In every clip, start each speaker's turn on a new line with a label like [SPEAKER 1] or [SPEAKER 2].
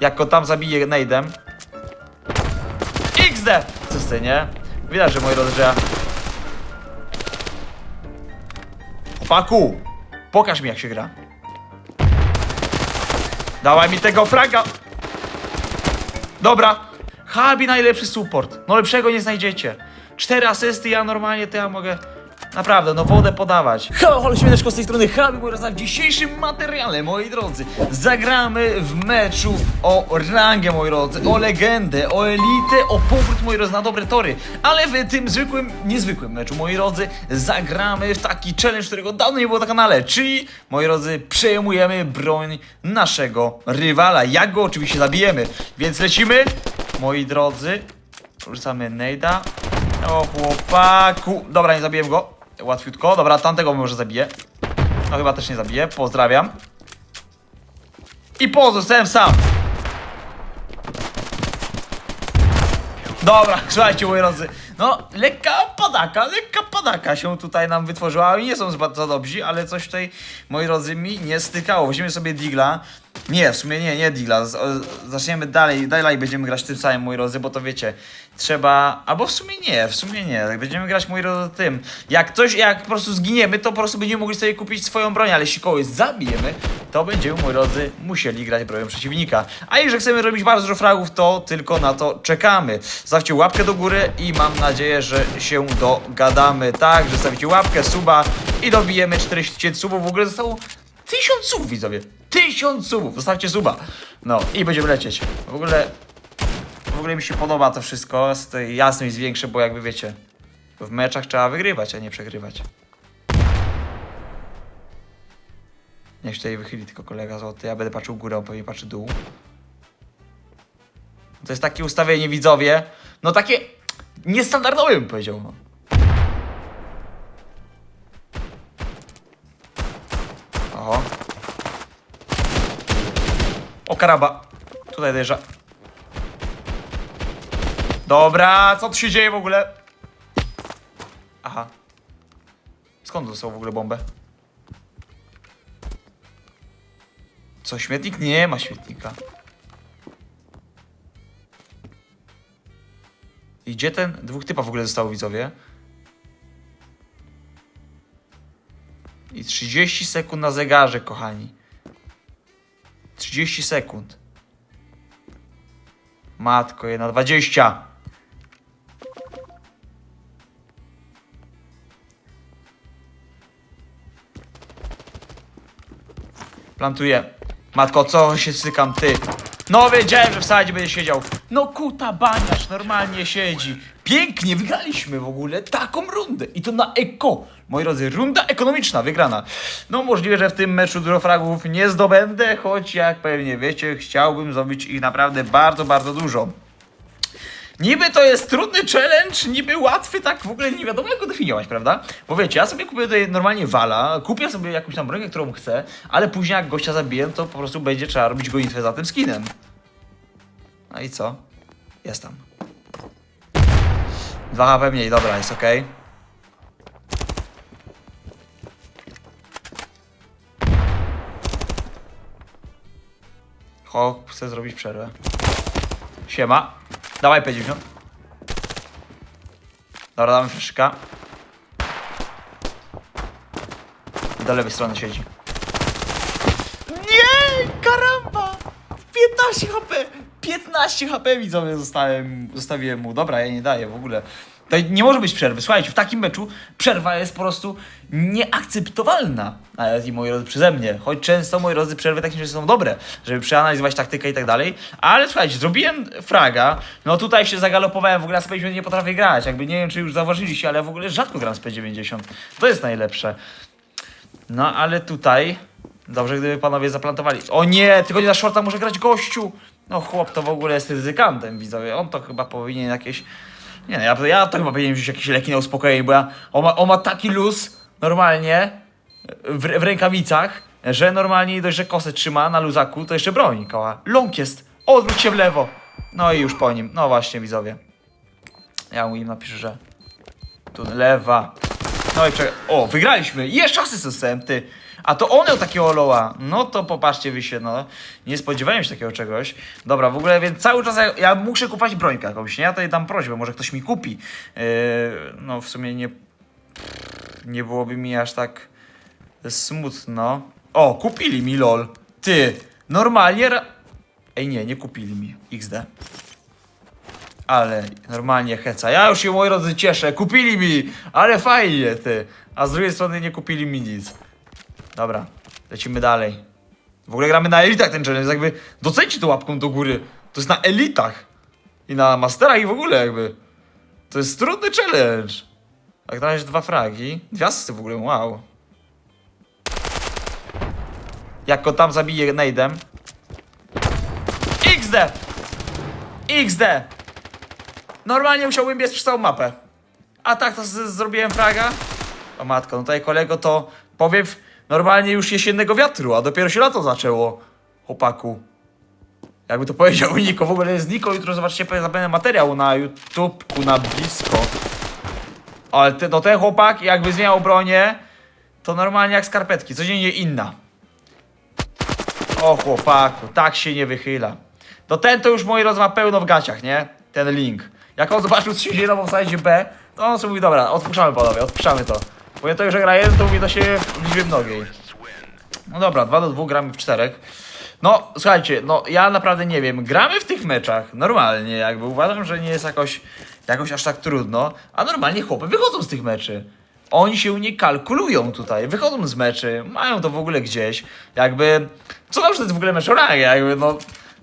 [SPEAKER 1] Jak go tam zabije nade'em. XD! Cysty, nie? Widać, że moi ja... Chłopaku! Pokaż mi jak się gra. Dawaj mi tego fraga! Dobra. Habi najlepszy support. No lepszego nie znajdziecie. Cztery asysty, ja normalnie to ja mogę... Naprawdę, no wodę podawać. Halo, halo, śmieszko z tej strony moi drodzy, w dzisiejszym materiale, moi drodzy, zagramy w meczu o rangę, moi drodzy, o legendę, o elitę, o powrót, moi drodzy, na dobre tory. Ale w tym zwykłym, niezwykłym meczu, moi drodzy, zagramy w taki challenge, którego dawno nie było na kanale, czyli, moi drodzy, przejmujemy broń naszego rywala. Jak go oczywiście zabijemy, więc lecimy, moi drodzy, rzucamy Nejda. O chłopaku. Dobra, nie zabiję go. Łatwiutko. Dobra, tamtego może zabiję. No chyba też nie zabiję. Pozdrawiam. I pozostałem sam. Dobra, słuchajcie moi drodzy. No, lekka padaka, lekka padaka się tutaj nam wytworzyła. Nie są bardzo dobrzy, ale coś tutaj, moi drodzy, mi nie stykało. Weźmiemy sobie Digla. Nie, w sumie nie, nie Digla. Zaczniemy dalej, dalej będziemy grać tym samym, moi drodzy, bo to wiecie, trzeba... Albo w sumie nie, w sumie nie. Tak Będziemy grać, moi drodzy, tym. Jak coś, jak po prostu zginiemy, to po prostu będziemy mogli sobie kupić swoją broń, ale jeśli kogoś zabijemy, to będziemy, moi drodzy, musieli grać bronią przeciwnika. A jeżeli chcemy robić bardzo dużo fragów, to tylko na to czekamy. Zostawcie łapkę do góry i mam nadzieję, że się dogadamy. Tak, że zostawicie łapkę, suba i dobijemy 40 tysięcy subów. W ogóle zostało 1000 subów, widzowie. 1000 subów. Zostawcie suba. No i będziemy lecieć. W ogóle, w ogóle mi się podoba to wszystko. Jasność jest większe, bo jakby wiecie, w meczach trzeba wygrywać, a nie przegrywać. Niech tutaj wychyli tylko kolega złoty. Ja będę patrzył górę, on pewnie patrzy dół. To jest takie ustawienie widzowie. No takie niestandardowe bym powiedział. No. Oho. O karaba. Tutaj dojeżdża. Dobra, co tu się dzieje w ogóle? Aha. Skąd dostał w ogóle bombę? Co, śmietnik? Nie ma śmietnika. I gdzie ten? Dwóch typa w ogóle zostało, widzowie. I 30 sekund na zegarze, kochani. 30 sekund. Matko, jedna 20. Plantuję. Matko, co się sykam, ty? No wiedziałem, że w sadzie będzie siedział. No kuta baniacz normalnie siedzi. Pięknie, wygraliśmy w ogóle taką rundę. I to na eko. Moi drodzy, runda ekonomiczna, wygrana. No możliwe, że w tym meczu dużo fragów nie zdobędę, choć jak pewnie wiecie, chciałbym zrobić ich naprawdę bardzo, bardzo dużo. Niby to jest trudny challenge, niby łatwy, tak w ogóle nie wiadomo jak go definiować, prawda? Bo wiecie, ja sobie kupię tutaj normalnie wala, kupię sobie jakąś tam broń, którą chcę, ale później jak gościa zabiję, to po prostu będzie trzeba robić gonitwę za tym skinem. No i co? Jest tam. 2 HP mniej, dobra, jest ok. Ho, chcę zrobić przerwę. Siema. Dawaj P90. Dobra, damy fleszyka. Do lewej strony siedzi. Nie! Karamba! 15 HP! 15 HP widzowie zostałem, zostawiłem mu. Dobra, ja nie daję w ogóle. To nie może być przerwy. Słuchajcie, w takim meczu przerwa jest po prostu nieakceptowalna. Nawet i moi drodzy przeze mnie. Choć często moi drodzy przerwy takie są dobre, żeby przeanalizować taktykę i tak dalej. Ale słuchajcie, zrobiłem fraga. No tutaj się zagalopowałem, w ogóle z P90 nie potrafię grać. Jakby nie wiem, czy już zauważyliście, ale w ogóle rzadko gram z P90. To jest najlepsze. No ale tutaj. Dobrze, gdyby panowie zaplantowali. O nie, tylko nie na shorta może grać gościu. No chłop to w ogóle jest ryzykantem, widzowie. On to chyba powinien jakieś. Nie ja, ja to chyba powinienem wziąć jakieś leki na uspokojenie, bo ja, on, ma, on ma taki luz normalnie w, w rękawicach, że normalnie nie dość, że kosę trzyma na luzaku, to jeszcze broni koła. Ląk jest. Odwróć się w lewo. No i już po nim. No właśnie, widzowie. Ja mu im napiszę, że tu lewa. No i czekaj. O, wygraliśmy! Jeszcze asystę ty. A to on miał takiego loła. No to popatrzcie wy się, no. Nie spodziewałem się takiego czegoś. Dobra, w ogóle, więc cały czas ja, ja muszę kupować brońkę jakąś, nie? Ja tutaj dam prośbę, może ktoś mi kupi. Yy, no w sumie nie... Nie byłoby mi aż tak smutno. O, kupili mi lol. Ty, normalnie... Ej, nie, nie kupili mi. XD. Ale normalnie heca. Ja już się, moi drodzy, cieszę. Kupili mi! Ale fajnie, ty. A z drugiej strony nie kupili mi nic. Dobra, lecimy dalej. W ogóle gramy na elitach ten challenge, jakby docencie to łapką do góry. To jest na elitach. I na masterach i w ogóle jakby. To jest trudny challenge. Tak na razie dwa fragi. Asysty w ogóle, wow. Jak go tam zabije nade'em. XD! XD! Normalnie musiałbym biec przez całą mapę. A tak to zrobiłem fraga. O matko, no tutaj kolego to powiew normalnie już jesiennego wiatru, a dopiero się lato zaczęło. Chłopaku. Jakby to powiedział Niko, w ogóle jest Niko, jutro zobaczcie, zapewne materiał na YouTubeku, na blisko. Ale te, no ten chłopak jakby zmieniał bronię, to normalnie jak skarpetki, codziennie inna. O chłopaku, tak się nie wychyla. To ten to już moi rozma pełno w gaciach, nie? Ten link. Jak on zobaczył, co się dzieje na sajdzie B, to on sobie mówi, dobra, odpuszczamy panowie, odpuszczamy to. Ja to już jak gra jeden, to mówi to się w liczbie mnogiej. No dobra, 2 do 2 gramy w czterech. No, słuchajcie, no ja naprawdę nie wiem, gramy w tych meczach normalnie, jakby uważam, że nie jest jakoś, jakoś aż tak trudno, a normalnie chłopy wychodzą z tych meczy. Oni się nie kalkulują tutaj, wychodzą z meczy, mają to w ogóle gdzieś, jakby, co tam, że to jest w ogóle mecz o jakby, no,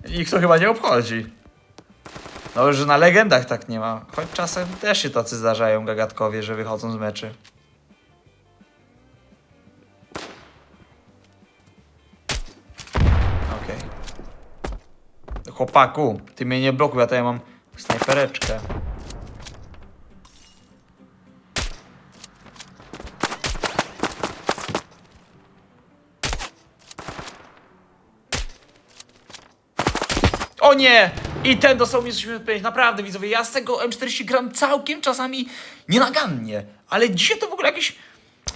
[SPEAKER 1] ich to chyba nie obchodzi. No, że na legendach tak nie ma, choć czasem też się tacy zdarzają gagatkowie, że wychodzą z meczy. Chłopaku, ty mnie nie blokuj, ja tutaj mam snajpereczkę. O nie! I ten dostał mi 85. Naprawdę, widzowie, ja z tego M40 gram całkiem czasami nienagannie. Ale dzisiaj to w ogóle jakieś...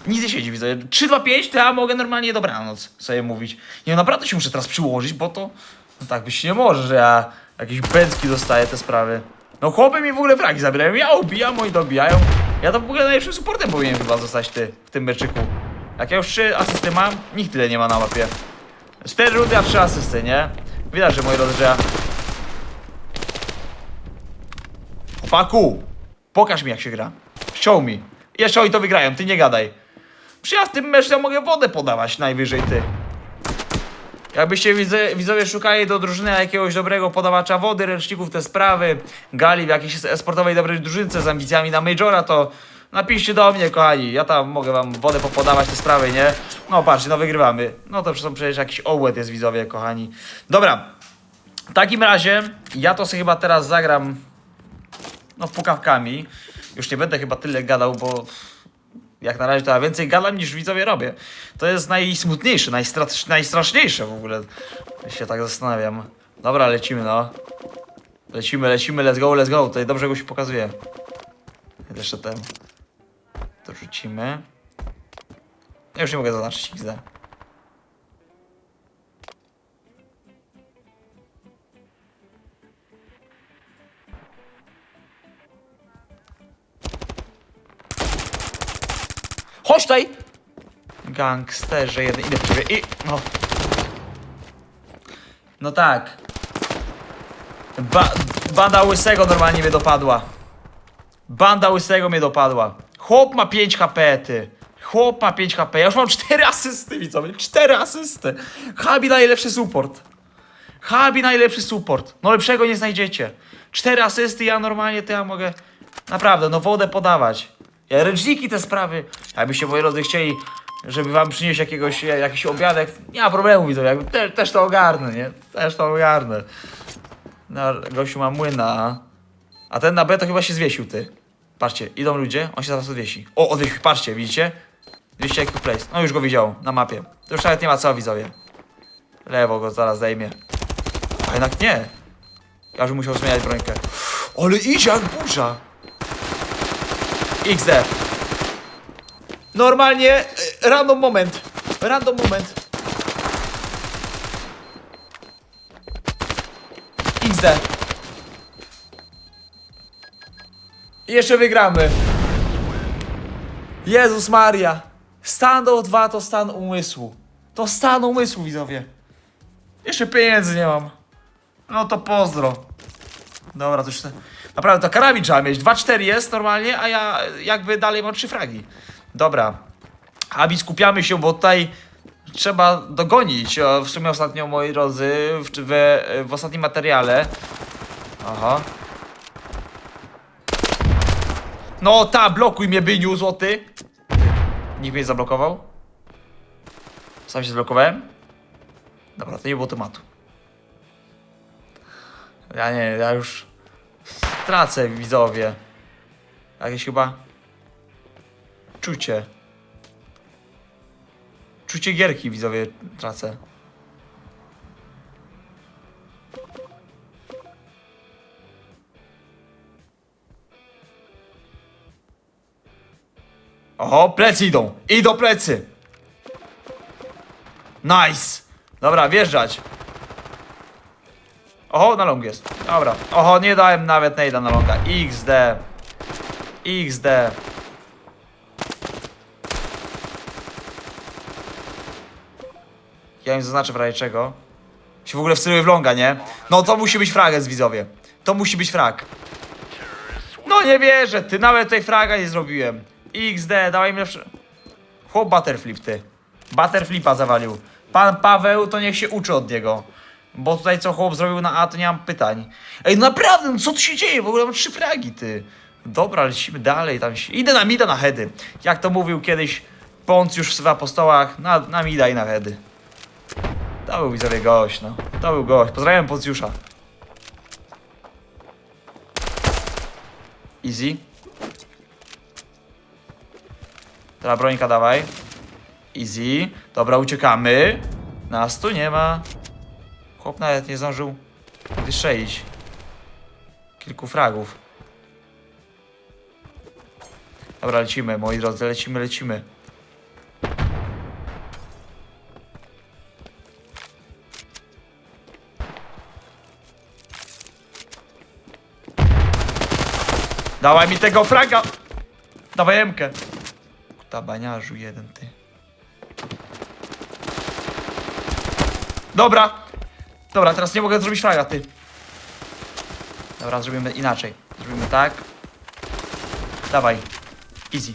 [SPEAKER 1] Nic nie siedzi, widzę. 3-2-5 to ja mogę normalnie dobranoc sobie mówić. Nie, naprawdę się muszę teraz przyłożyć, bo to... No tak być nie może, że ja jakieś bęcki dostaję te sprawy. No chłopy mi w ogóle fragi zabierają, ja ubijam, oni dobijają. Ja to w ogóle najlepszym supportem powinienem chyba zostać ty w tym meczyku. Jak ja już 3 asysty mam, nikt tyle nie ma na mapie. 4 rundy, a 3 asysty, nie? Widać, że moi drodzy, ja... Chłopaku, pokaż mi jak się gra. Show mi. Jeszcze oni to wygrają, ty nie gadaj. Przecież ja w tym meczu ja mogę wodę podawać najwyżej ty. Jakbyście widze, widzowie szukali do drużyny jakiegoś dobrego podawacza wody, ręczników, te sprawy, gali w jakiejś sportowej dobrej drużynce z ambicjami na Majora, to napiszcie do mnie, kochani. Ja tam mogę wam wodę popodawać te sprawy, nie? No patrzcie, no wygrywamy. No to przecież jakiś ołet jest, widzowie, kochani. Dobra. W takim razie ja to sobie chyba teraz zagram no pukawkami. Już nie będę chyba tyle gadał, bo jak na razie to ja więcej gadam niż widzowie robię. To jest najsmutniejsze, najstra- najstraszniejsze w ogóle. Się tak zastanawiam. Dobra, lecimy no. Lecimy, lecimy, let's go, let's go. Tutaj dobrze go się pokazuje. Jeszcze ten. To rzucimy. Ja już nie mogę zaznaczyć XD. Chodź tutaj! Gangsterze jeden, idę w ciebie i... No. No tak. Ba banda łysego normalnie mnie dopadła. Banda łysego mnie dopadła. Chłop ma 5 HP, ty. Chłop ma 5 HP. Ja już mam 4 asysty, widzowie. 4 asysty. Habi najlepszy support. Habi najlepszy support. No lepszego nie znajdziecie. 4 asysty, ja normalnie to ja mogę naprawdę, no wodę podawać. Ja ręczniki te sprawy. Jakbyście moi drodzy chcieli, żeby wam przynieść jakiegoś, jakiś obiadek, nie ma problemu widzowie, jakby te, też to ogarnę, nie? Też to ogarnę. No, gościu ma młyna. A ten na B to chyba się zwiesił, ty. Patrzcie, idą ludzie, on się zaraz odwiesi. O, odwiesił, patrzcie, widzicie? 200 IQ place. No już go widział na mapie. To już nawet nie ma co, widzowie. Lewo go zaraz zdejmie. A jednak nie. Ja już musiał zmieniać brońkę. Ale idzie jak burza. XD. Normalnie, e, random moment. Random moment. XD. Jeszcze wygramy. Jezus Maria. Stan do 2 to stan umysłu. To stan umysłu, widzowie. Jeszcze pieniędzy nie mam. No to pozdro. Dobra, to już... Naprawdę, to karabin trzeba mieć. 2-4 jest normalnie, a ja jakby dalej mam 3 fragi. Dobra. Abi, skupiamy się, bo tutaj trzeba dogonić. W sumie ostatnio, moi drodzy, w, w, w ostatnim materiale. Aha. No ta, blokuj mnie, byniu, złoty. Nikt mnie nie zablokował? Sam się zablokowałem? Dobra, to nie było tematu. Ja nie, ja już tracę widzowie. Jakieś chyba czucie. Czucie gierki widzowie tracę. Oho, plecy idą. Idą plecy. Nice. Dobra, wjeżdżać. Oho, na long jest. Dobra. Oho, nie dałem nawet nejda na longa. XD. XD. Ja im zaznaczę w razie czego. Się w ogóle wceluje w longa, nie? No to musi być frag, widzowie. To musi być frag. No nie wierzę, ty nawet tej fraga nie zrobiłem. XD, dawaj mi lepsze. Chłop butterflip, ty. Butterflipa zawalił. Pan Paweł, to niech się uczy od niego. Bo tutaj co chłop zrobił na A, to nie mam pytań. Ej, naprawdę, no co tu się dzieje? W ogóle mam trzy fragi, ty. Dobra, lecimy dalej, tam się... Idę na mida na heady. Jak to mówił kiedyś Poncjusz w apostołach, na, na mida i na heady. To był widzowie gość, no. To był gość. Pozdrawiam Poncjusza. Easy. Teraz brońka dawaj. Easy. Dobra, uciekamy. Nas tu nie ma. Chłop nawet nie zdążył wystrzelić kilku fragów. Dobra, lecimy, moi drodzy, lecimy, lecimy. Dawaj mi tego fraga! Dawaj Emkę. Tabaniarzu jeden, ty. Dobra. Dobra, teraz nie mogę zrobić fraga, ty. Dobra, zrobimy inaczej. Zrobimy tak. Dawaj. Easy.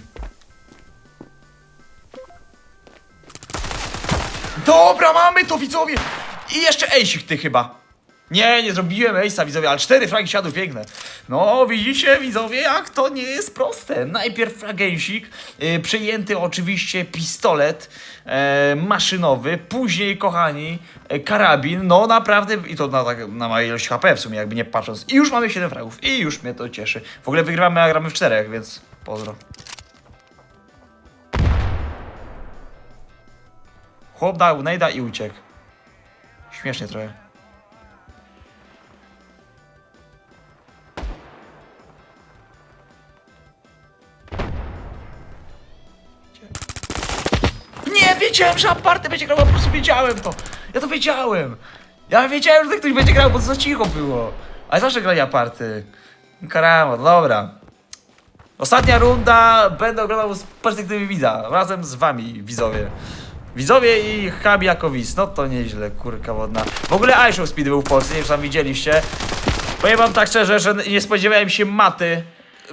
[SPEAKER 1] Dobra, mamy to, widzowie! I jeszcze ejsik ty chyba. Nie, nie zrobiłem ejsa, widzowie, ale cztery fragi siadły piękne. No, widzicie, widzowie, jak to nie jest proste. Najpierw fragensik, yy, przejęty oczywiście pistolet e, maszynowy, później, kochani, e, karabin, no naprawdę, i to na, tak, na małej ilość HP w sumie, jakby nie patrząc. I już mamy 7 fragów i już mnie to cieszy. W ogóle wygrywamy, a gramy w czterech, więc pozdro. Chłop dał nejda i uciekł. Śmiesznie trochę. Wiedziałem, że aparty będzie grał, po prostu wiedziałem to. Ja to wiedziałem. Ja wiedziałem, że ktoś będzie grał, bo to za cicho było. Ale zawsze grali aparty. Karamo, dobra. Ostatnia runda, będę oglądał z perspektywy widza, razem z wami, widzowie. Widzowie i Habi jako widz, no to nieźle, kurka wodna. W ogóle iShow Speed był w Polsce, nie wiem, czy tam widzieliście. Powiem wam tak szczerze, że nie spodziewałem się maty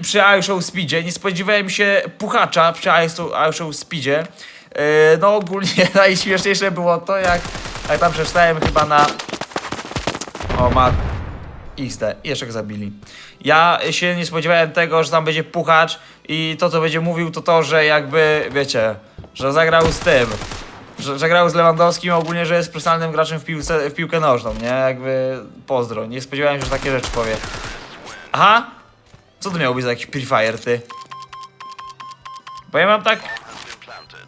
[SPEAKER 1] przy iShow Speedzie, nie spodziewałem się puchacza przy iShow Speedzie. Yy, no ogólnie najśmieszniejsze było to, jak, jak tam przeczytałem chyba na... O, ma... XD. Jeszcze go zabili. Ja się nie spodziewałem tego, że tam będzie puchacz i to, co będzie mówił, to to, że jakby, wiecie, że zagrał z tym. Że, że grał z Lewandowskim, ogólnie, że jest profesjonalnym graczem w, piłce, w piłkę nożną, nie? Jakby pozdro. Nie spodziewałem się, że takie rzeczy powie. Aha! Co to miało być za jakiś Free Fire, ty? Bo ja mam tak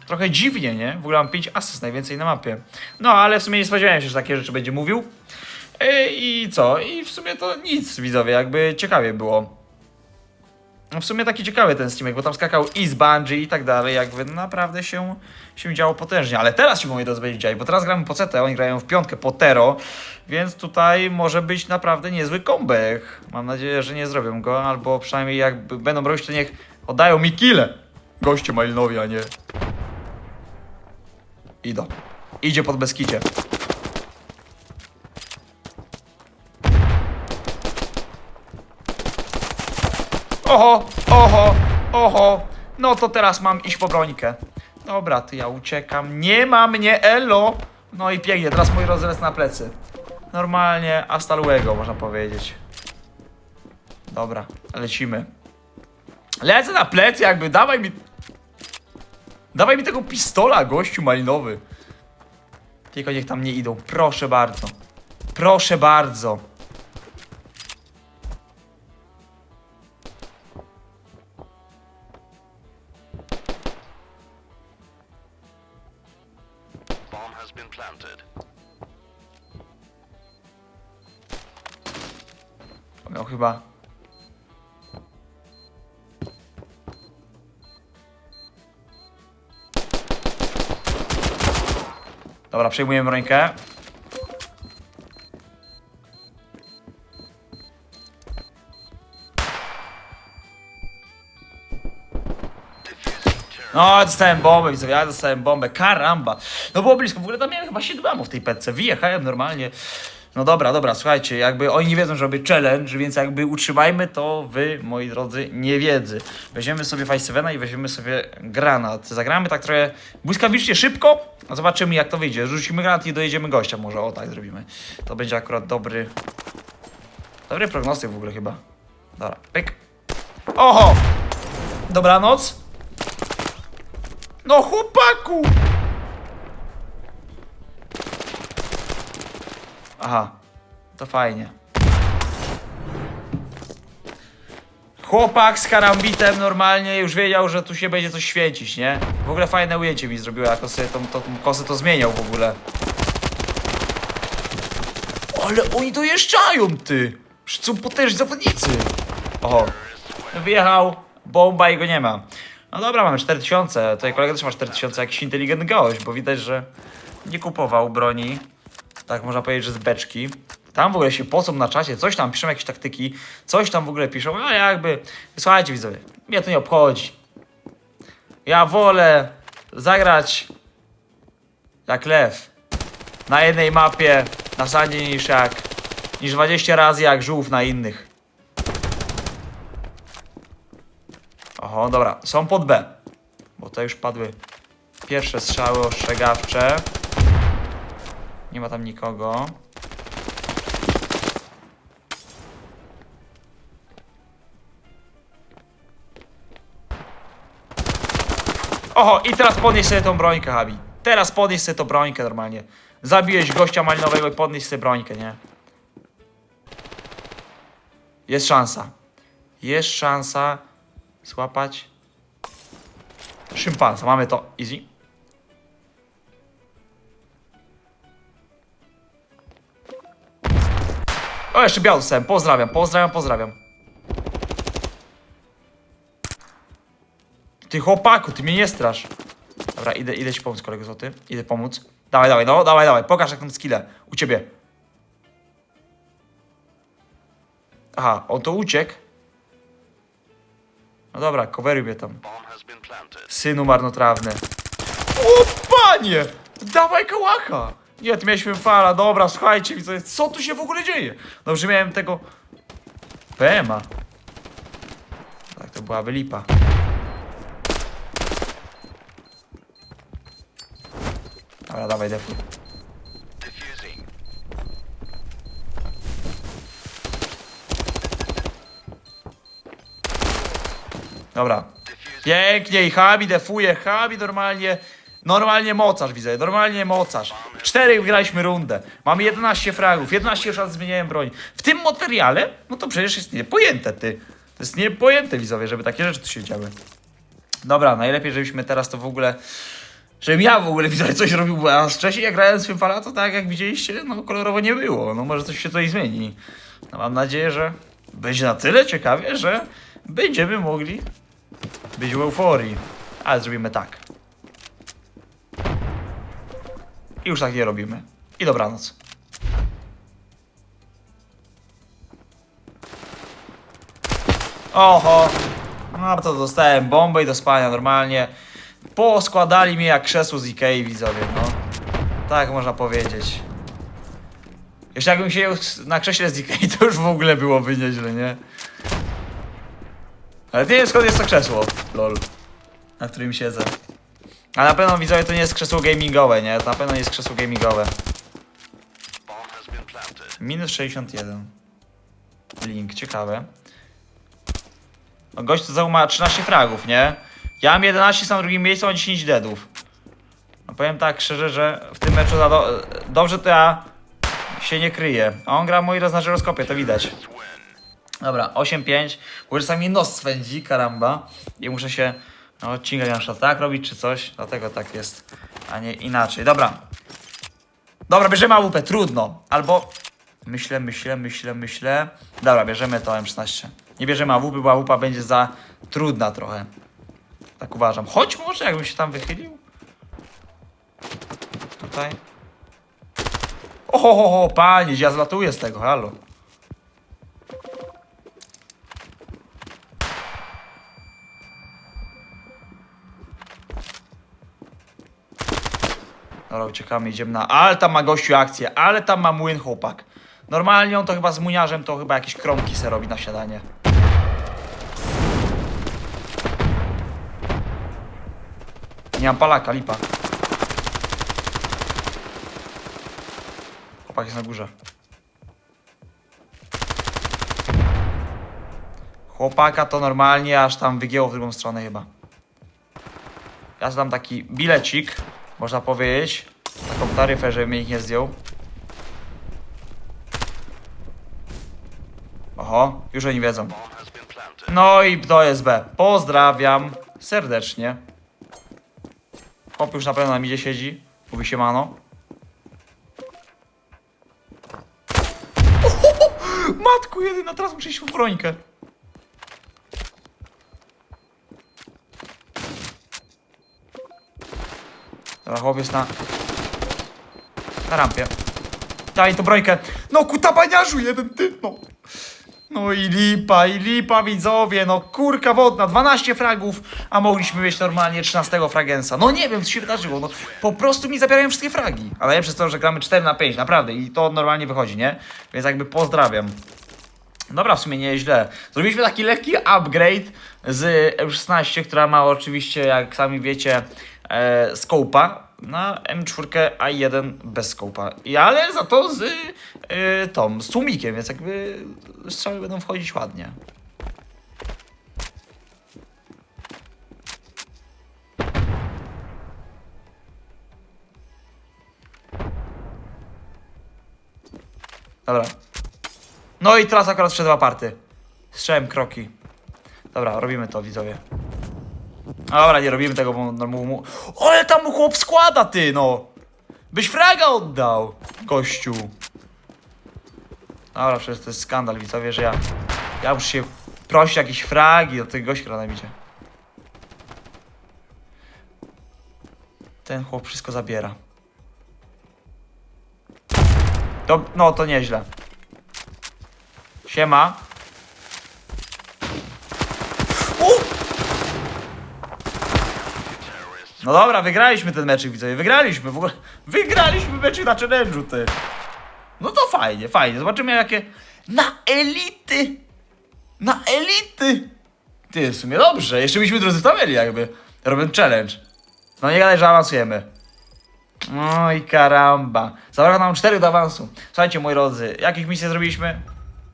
[SPEAKER 1] trochę dziwnie, nie? W ogóle mam 5 asyst, najwięcej na mapie. No, ale w sumie nie spodziewałem się, że takie rzeczy będzie mówił. Yy, I co? I w sumie to nic, widzowie, jakby ciekawie było. No w sumie taki ciekawy ten streamek, bo tam skakał i z Bungie i tak dalej, jakby naprawdę się, się działo potężnie. Ale teraz się moi drodzy będzie dziać, bo teraz gramy po CT, oni grają w piątkę po Tero, więc tutaj może być naprawdę niezły comeback. Mam nadzieję, że nie zrobią go, albo przynajmniej jak będą robić, to niech oddają mi kile. Goście Malinowi, a nie... Idą. Idzie pod Beskicie. Oho, oho, oho. No to teraz mam iść po brońkę. Dobra, ty ja uciekam. Nie ma mnie, elo. No i pięknie, teraz mój rozrez na plecy. Normalnie hasta luego, można powiedzieć. Dobra, lecimy. Lecę na plecy jakby, dawaj mi... Dawaj mi tego pistola, gościu malinowy. Tylko niech tam nie idą, proszę bardzo. Proszę bardzo. Miał chyba. Dobra, przejmujemy rękę. No, dostałem bombę, widzowie, ja dostałem bombę, karamba. No było blisko, w ogóle tam miałem chyba 7 amów w tej petce, wyjechałem normalnie. No dobra, dobra, słuchajcie, jakby oni nie wiedzą, że robię challenge, więc jakby utrzymajmy to wy, moi drodzy, niewiedzy. Weźmiemy sobie Five i weźmiemy sobie granat. Zagramy tak trochę błyskawicznie szybko, a zobaczymy jak to wyjdzie. Rzucimy granat i dojedziemy gościa może, o tak zrobimy. To będzie akurat dobry, dobry prognostyk w ogóle chyba. Dobra, pyk. Oho! Dobranoc. No chłopaku! Aha, to fajnie. Chłopak z karambitem normalnie już wiedział, że tu się będzie coś świecić, nie? W ogóle fajne ujęcie mi zrobiło, jako sobie tą, tą, tą kosę to zmieniał w ogóle. Ale oni dojeżdżają, ty! Przecież są potężni zawodnicy! Oho, wyjechał, bomba i go nie ma. No dobra, mamy 4000, tutaj kolega też ma 4000, jakiś inteligentny gość, bo widać, że nie kupował broni. Tak można powiedzieć, że z beczki. Tam w ogóle się pocą na czasie, coś tam piszą, jakieś taktyki, coś tam w ogóle piszą, a jakby, słuchajcie widzowie, mnie to nie obchodzi. Ja wolę zagrać jak lew na jednej mapie na sandzie niż jak, niż 20 razy jak żółw na innych. Oho, dobra, są pod B. Bo to już padły pierwsze strzały ostrzegawcze. Nie ma tam nikogo. Oho, i teraz podnieś sobie tą brońkę, Habi. Teraz podnieś sobie tą brońkę normalnie. Zabiłeś gościa malinowego i podnieś sobie brońkę, nie? Jest szansa. Jest szansa złapać szympansa. Mamy to. Easy. O, jeszcze dostałem. Pozdrawiam, pozdrawiam, pozdrawiam. Ty chłopaku, ty mnie nie strasz. Dobra, idę, idę ci pomóc, kolego złoty. Idę pomóc. Dawaj, dawaj, no, dawaj, dawaj. Pokaż jak tam skille. U ciebie. Aha, on to uciekł. No dobra, coveruj mnie tam. Synu marnotrawny. O panie! Dawaj kołacha! Nie, ty miałeś fala, dobra, słuchajcie, widzę, co tu się w ogóle dzieje? Dobrze miałem tego... PMA. Tak, to byłaby lipa. Dobra, dawaj, defuj. Dobra. Pięknie i Habi defuje, Habi normalnie, normalnie mocarz widzę, normalnie mocarz. W czterech wygraliśmy rundę, mamy 11 fragów, 11 razy zmieniałem broń. W tym materiale, no to przecież jest niepojęte ty. To jest niepojęte widzowie, żeby takie rzeczy tu się działy. Dobra, najlepiej żebyśmy teraz to w ogóle, żebym ja w ogóle widzowie coś robił, ja wcześniej jak grałem z Fimfala, to tak jak widzieliście, no kolorowo nie było, no może coś się tutaj zmieni. No mam nadzieję, że będzie na tyle ciekawie, że będziemy mogli być w euforii. Ale zrobimy tak. I już tak nie robimy. I dobranoc. Oho! No to dostałem bombę i do spania normalnie. Poskładali mnie jak krzesło z Ikei, widzowie, no. Tak można powiedzieć. Jeszcze jakbym siedział na krześle z Ikei, to już w ogóle byłoby nieźle, nie? Ale nie wiem skąd jest to krzesło, lol. Na którym siedzę. A na pewno widzowie to nie jest krzesło gamingowe, nie? To na pewno nie jest krzesło gamingowe. Minus 61. Link, ciekawe. No gość to ma 13 fragów, nie? Ja mam 11, są na drugim miejscu, a 10 deadów. No powiem tak szczerze, że w tym meczu do... dobrze to ja się nie kryję. A on gra mój raz na żyroskopie, to widać. Dobra, 8-5. Bo czasami nos swędzi, karamba. I muszę się no, odcinkać na przykład tak robić czy coś. Dlatego tak jest, a nie inaczej. Dobra. Dobra, bierzemy AWP, trudno. Albo myślę, myślę, myślę, myślę. Dobra, bierzemy to M16. Nie bierzemy AWP, bo AWP będzie za trudna trochę. Tak uważam. Choć może jakbym się tam wychylił. Tutaj. Ohohoho, panie, ja zlatuję z tego, halo. Dobra, uciekamy, idziemy na... Ale tam ma gościu akcję, ale tam ma młyn chłopak. Normalnie on to chyba z muniarzem to chyba jakieś kromki se robi na siadanie. Nie mam palaka, lipa. Chłopak jest na górze. Chłopaka to normalnie aż tam wygięło w drugą stronę chyba. Ja zadam taki bilecik, można powiedzieć. Taką taryfę, żeby mnie ich nie zdjął. Oho, już oni wiedzą. No i to jest B. Pozdrawiam serdecznie. Chłop już na pewno na midzie siedzi. Mówi się mano. Matku jedyna, teraz muszę iść po brońkę. Dobra, chłop jest na... Na rampie. Daj to brońkę. No kutabaniarzu jeden ty, no. No i lipa, i lipa widzowie, no kurka wodna, 12 fragów, a mogliśmy mieć normalnie 13 fragensa. No nie wiem, co się wydarzyło, no po prostu mi zabierają wszystkie fragi. Ale przez to, że gramy 4 na 5, naprawdę, i to normalnie wychodzi, nie? Więc jakby pozdrawiam. Dobra, w sumie nieźle. Zrobiliśmy taki lekki upgrade z M16, która ma oczywiście, jak sami wiecie, e, na M4 A1 bez. I Ale za to z e, tą, z tłumikiem, więc jakby strzały będą wchodzić ładnie. Dobra. No i teraz akurat wszedł aparty. Strzałem kroki. Dobra, robimy to, widzowie. Dobra, nie robimy tego, bo no, mu. Ale tam mu chłop składa, ty, no! Byś fraga oddał, gościu. Dobra, przecież to jest skandal, widzowie, że ja... Ja muszę się prosić jakieś fragi od tych gości, która nam idzie. Ten chłop wszystko zabiera. No, to nieźle. Siema. No dobra, wygraliśmy ten mecz, widzowie, wygraliśmy, w ogóle, wygraliśmy mecz na challenge'u, ty. No to fajnie, fajnie, zobaczymy jakie, na elity, na elity. Ty, w sumie dobrze, jeszcze byśmy drodzy w tabeli jakby, robiąc challenge. No nie gadaj, że awansujemy. Oj, karamba. Zabrakło nam 4 do awansu. Słuchajcie, moi drodzy, jakieś misje zrobiliśmy?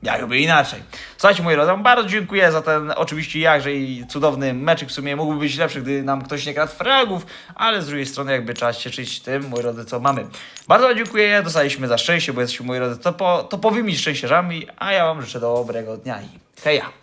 [SPEAKER 1] Jakby inaczej. Słuchajcie, moi drodzy, bardzo dziękuję za ten oczywiście jakże i cudowny meczyk. W sumie mógłby być lepszy, gdy nam ktoś nie kradł fragów, ale z drugiej strony jakby trzeba się cieszyć tym, moi drodzy, co mamy. Bardzo wam dziękuję, dostaliśmy za szczęście, bo jesteśmy, moi drodzy, topo, topowymi szczęściarzami, a ja wam życzę dobrego dnia i heja.